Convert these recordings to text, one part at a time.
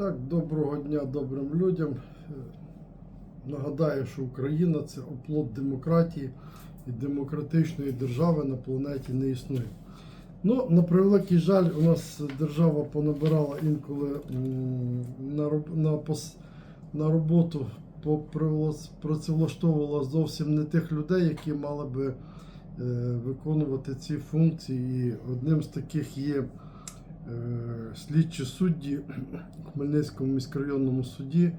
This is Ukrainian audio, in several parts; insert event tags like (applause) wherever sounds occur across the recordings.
Так, доброго дня добрим людям. Е, Нагадаю, що Україна це оплот демократії і демократичної держави на планеті не існує. Ну, на превеликий жаль, у нас держава понабирала інколи на, роботу працевлаштовувала зовсім не тих людей, які мали би е, виконувати ці функції. І одним з таких є слідчі судді у Хмельницькому міськрайонному суді.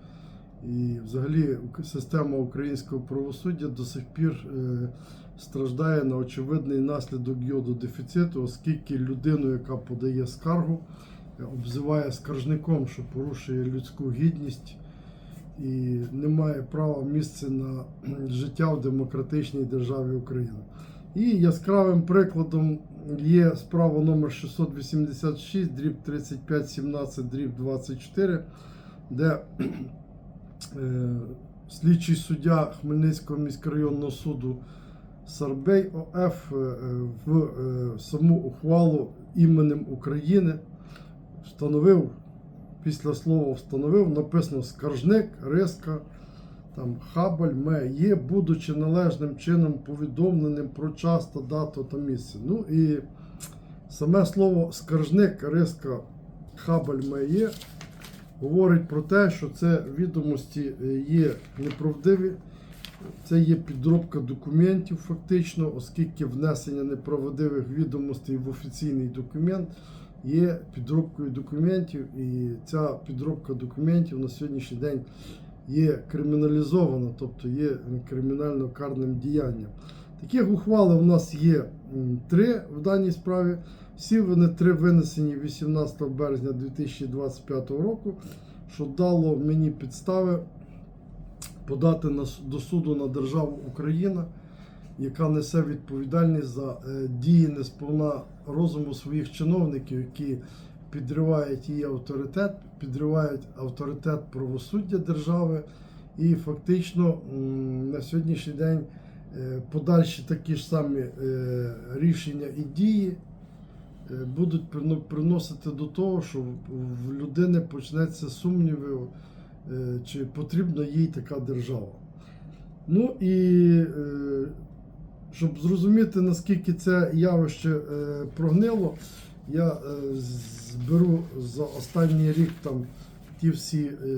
І взагалі система українського правосуддя до сих пір е, страждає на очевидний наслідок йододефіциту, оскільки людину, яка подає скаргу, е, обзиває скаржником, що порушує людську гідність і не має права місця на (clears throat) життя в демократичній державі Україна. І яскравим прикладом є справа номер 686, дріб 3517, дріб 24, де е, слідчий суддя Хмельницького міськрайонного суду Сарбей ОФ е, в е, саму ухвалу іменем України встановив, після слова встановив, написано скаржник, риска, там хабаль, ме є, будучи належним чином повідомленим про час та дату та місце. Ну і саме слово скаржник, риска, хабаль, ме є говорить про те, що це відомості е, є неправдиві, це є підробка документів, фактично, оскільки внесення неправдивих відомостей в офіційний документ є підробкою документів, і ця підробка документів на сьогоднішній день є криміналізована, тобто є кримінально карним діянням. Таких ухвал у нас є три в даній справі. Всі вони три винесені 18 березня 2025 року, що дало мені підстави подати до суду на державу Україна, яка несе відповідальність за е, дії несповна розуму своїх чиновників, які підривають її авторитет, підривають авторитет правосуддя держави, і фактично на сьогоднішній день е, подальші такі ж самі е, рішення і дії е, будуть приносити до того, що в- людини почнеться сумніви, чи потрібна їй така держава. Ну і щоб зрозуміти, наскільки це явище прогнило, я е, зберу за останній рік там ті всі е,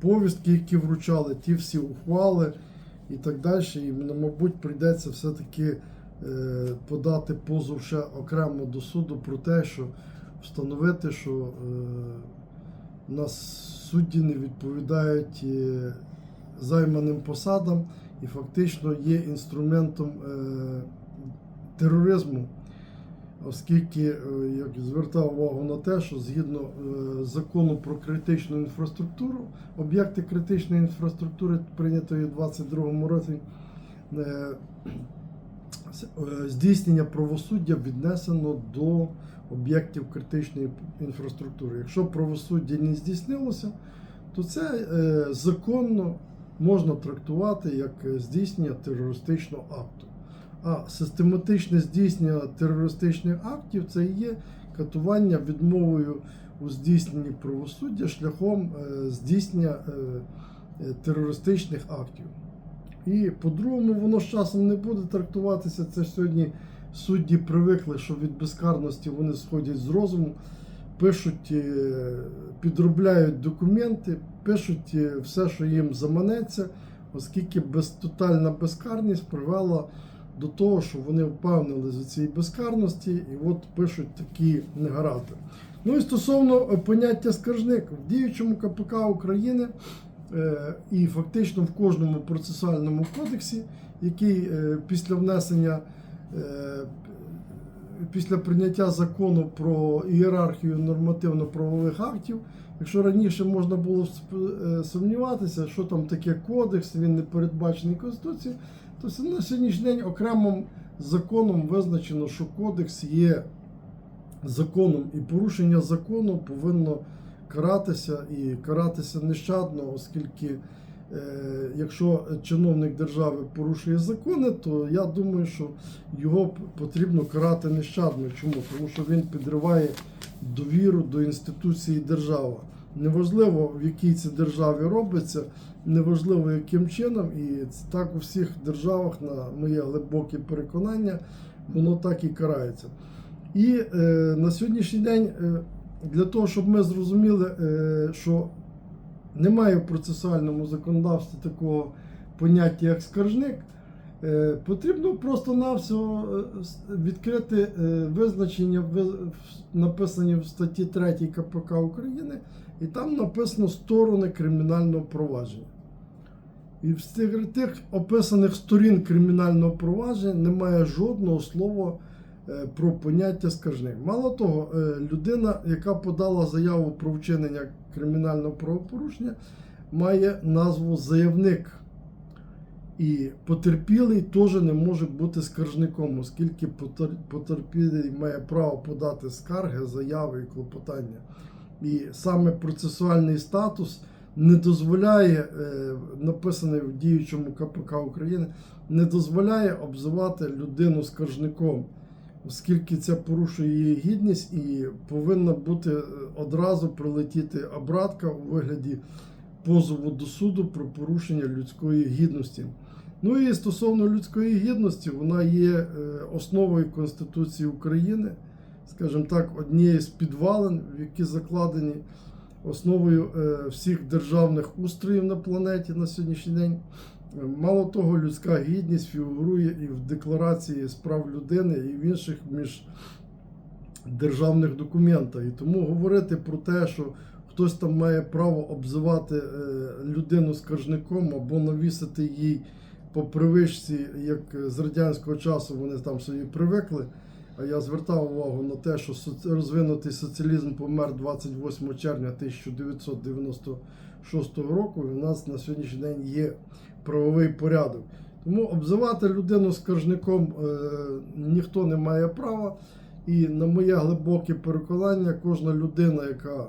повістки, які вручали, ті всі ухвали і так далі. І ну, мабуть, прийдеться все-таки е, подати позов ще окремо до суду про те, що встановити, що нас судді не відповідають займаним посадам і фактично є інструментом тероризму, оскільки е, як звертав увагу на те, що згідно е, закону про критичну інфраструктуру, об'єкти критичної інфраструктури, прийнятої у 2022 році, е, здійснення правосуддя віднесено до об'єктів критичної інфраструктури. Якщо правосуддя не здійснилося, то це законно можна трактувати як здійснення терористичного акту. А систематичне здійснення терористичних актів це і є катування відмовою у здійсненні правосуддя шляхом е, здійснення е, е, терористичних актів. І по-другому, воно з часом не буде трактуватися. Це сьогодні судді привикли, що від безкарності вони сходять з розуму, пишуть, підробляють документи, пишуть все, що їм заманеться, оскільки без, тотальна безкарність привела до того, що вони впевнили за цієї безкарності, і от пишуть такі негаразди. Ну і стосовно е, поняття скаржник в діючому КПК України е, і фактично в кожному процесуальному кодексі, який е, після внесення. Після прийняття закону про ієрархію нормативно-правових актів, якщо раніше можна було сумніватися, що там таке кодекс, він не передбачений Конституцією, то все на сьогоднішній день окремим законом визначено, що кодекс є законом, і порушення закону повинно каратися і каратися нещадно, оскільки е, якщо чиновник держави порушує закони, то я думаю, що його потрібно карати нещадно. Чому? Тому що він підриває довіру до інституції держава. Неважливо, в якій це державі робиться, неважливо яким чином, і так у всіх державах, на моє глибоке переконання, воно так і карається. І е, на сьогоднішній день, е, для того, щоб ми зрозуміли, е, що немає в процесуальному законодавстві такого поняття, як скаржник, е, потрібно просто-навсього е, відкрити е, визначення, ви- написані в статті 3 КПК України, і там написано сторони кримінального провадження. І в тих, описаних сторін кримінального провадження немає жодного слова е, про поняття скаржник. Мало того, е, людина, яка подала заяву про вчинення кримінального правопорушення, має назву заявник. І потерпілий теж не може бути скаржником, оскільки потерпілий має право подати скарги, заяви і клопотання. І саме процесуальний статус не дозволяє, е, написаний в діючому КПК України, не дозволяє обзивати людину скаржником, оскільки це порушує її гідність і повинна бути е, одразу прилетіти обратка у вигляді позову до суду про порушення людської гідності. Ну і стосовно людської гідності, вона є е, основою Конституції України, скажімо так, однією з підвалин, які закладені основою е, всіх державних устроїв на планеті на сьогоднішній день. Е, Мало того, людська гідність фігурує і в Декларації з прав людини, і в інших між державних документах. І тому говорити про те, що хтось там має право обзивати е, людину скаржником або навісити їй по привичці, як з радянського часу вони там собі привикли. А я звертав увагу на те, що розвинутий соціалізм помер 28 червня 1996 року. І у нас на сьогоднішній день є правовий порядок. Тому обзивати людину скаржником е, ніхто не має права. І на моє глибоке переконання, кожна людина, яка е,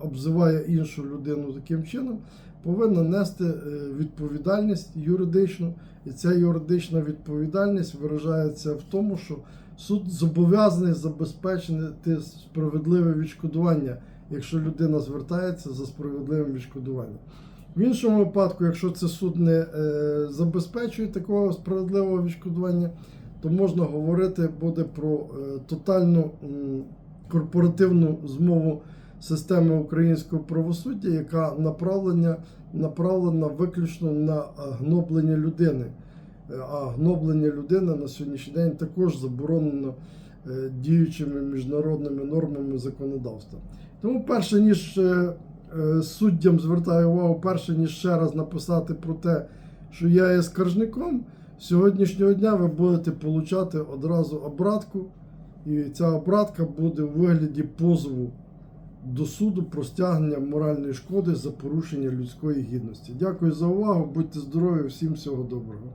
обзиває іншу людину таким чином, повинна нести е, відповідальність юридичну. І ця юридична відповідальність виражається в тому, що суд зобов'язаний забезпечити справедливе відшкодування, якщо людина звертається за справедливим відшкодуванням. В іншому випадку, якщо це суд не е, забезпечує такого справедливого відшкодування, то можна говорити буде про е, тотальну корпоративну змову системи українського правосуддя, яка направлення, направлена виключно на гноблення людини. Е, А гноблення людини на сьогоднішній день також заборонено е, діючими міжнародними нормами законодавства. Тому, перше ніж е, суддям звертаю увагу, перше ніж ще раз написати про те, що я є скаржником, з сьогоднішнього дня ви будете получати одразу обратку, і ця обратка буде у вигляді позову до суду про стягнення моральної шкоди за порушення людської гідності. Дякую за увагу, будьте здорові, всім всього доброго.